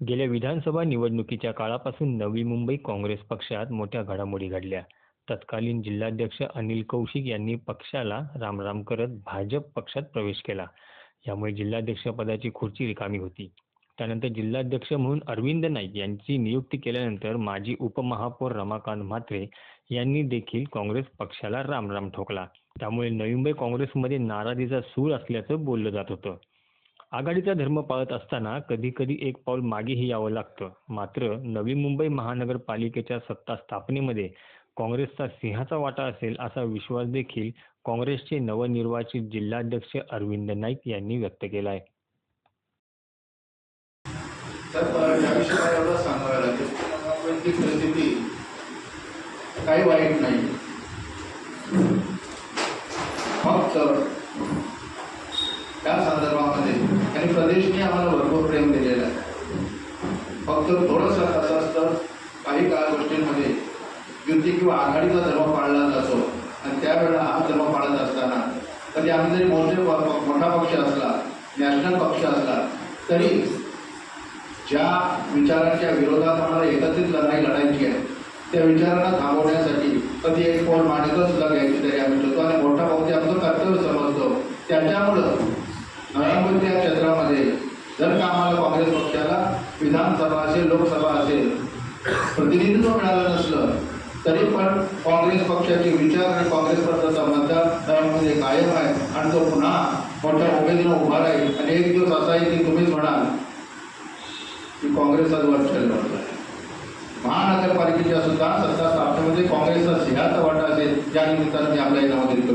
गेल्या विधानसभा निवडणुकीच्या काळापासून नवी मुंबई काँग्रेस पक्षात मोठ्या घडामोडी घडल्या. तत्कालीन जिल्हाध्यक्ष अनिल कौशिक यांनी पक्षाला रामराम करत भाजप पक्षात प्रवेश केला. यामुळे जिल्हाध्यक्षपदाची खुर्ची रिकामी होती. त्यानंतर जिल्हाध्यक्ष म्हणून अरविंद नाईक यांची नियुक्ती केल्यानंतर माजी उपमहापौर रमाकांत म्हात्रे यांनी देखील काँग्रेस पक्षाला रामराम ठोकला. त्यामुळे नवी मुंबई काँग्रेसमध्ये नाराजीचा सूर असल्याचं बोललं जात होतं. आघाडीचा धर्म पाळत असताना कधी कधी एक पाऊल मागेही यावं लागतं. मात्र नवी मुंबई महानगरपालिकेच्या सत्ता स्थापनेमध्ये काँग्रेसचा सिंहाचा वाटा असेल असा विश्वास देखील काँग्रेसचे नवनिर्वाचित जिल्हाध्यक्ष अरविंद नाईक यांनी व्यक्त केला आहे काही वाईट नाही. फक्त त्या संदर्भात आणि प्रदेशने आम्हाला भरपूर प्रेम दिलेलं आहे. फक्त थोडंसं कसं असतं काही काळ गोष्टींमध्ये युती किंवा आघाडीचा धर्म पाळला जातो आणि त्यावेळेला हा धर्म पाळत असताना कधी आम्ही जरी मोठे मोठा पक्ष असला नॅशनल पक्ष असला तरी ज्या विचारांच्या विरोधात आम्हाला एकत्रित लढाई लढायची आहे त्या विचारांना थांबवण्यासाठी कधी एक पोल माणिकं सुद्धा घ्यायची तरी आम्ही ठेवतो आणि मोठा पक्ष आमचं कर्तव्य समजतो. त्याच्यामुळं नवी या क्षेत्रामध्ये जर का आम्हाला काँग्रेस पक्षाला विधानसभा असेल लोकसभा असेल प्रतिनिधित्व मिळालं नसलं तरी पण काँग्रेस पक्षाचे विचार आणि काँग्रेसबद्दलचा मतदार त्यामध्ये कायम आहे आणि तो पुन्हा मोठ्या उमेदीनं उभा राहील. आणि एक दिवस असा आहे की तुम्हीच म्हणाल की काँग्रेसचाच वर्चस्व आहे महानगरपालिकेच्या सुद्धा सत्ता स्थापनेमध्ये काँग्रेसचा सिंहाचा वाटा असेल या निमित्तानं मी आपल्या नमोदित